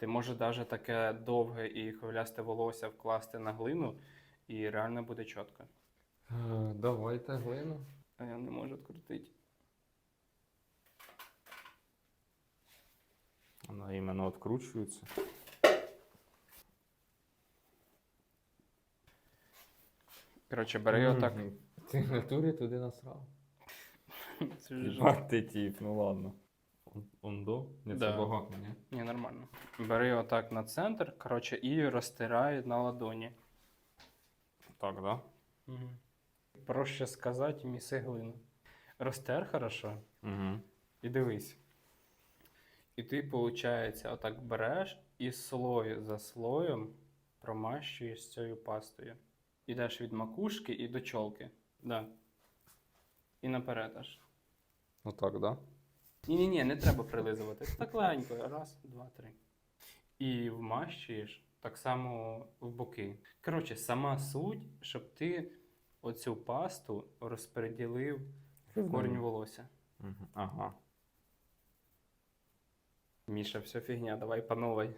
Ти можеш навіть таке довге і хвилясте волосся вкласти на глину, і реально буде чітко. Е, Давайте глину. А я не можу відкрутити. Вона іменно відкручується. Коротше, бери отак. Мгм. Ти в натурі туди насрав. Це ж жах. Ти тіп, ну ладно. Он- Ондо? Ні, це Да. багато, ні? Ні, нормально. Бери отак на центр, коротше, і розтирай на ладоні. Так, да? Угу. Проще сказати, міси глину. Розтер хорошо. Угу. І дивись. І ти, виходить, отак береш і слой за слоєм промащуєш цією пастою. Ідеш від макушки і до чолки. Да. І наперед аж. Ну так, да? Ні-ні-ні, не треба прилизувати. Так легенько. Раз, два, три. І вмащуєш так само в боки. Коротше, сама суть, щоб ти оцю пасту розподілив в корінь волосся. Ага. Міша, все фігня, давай по новій.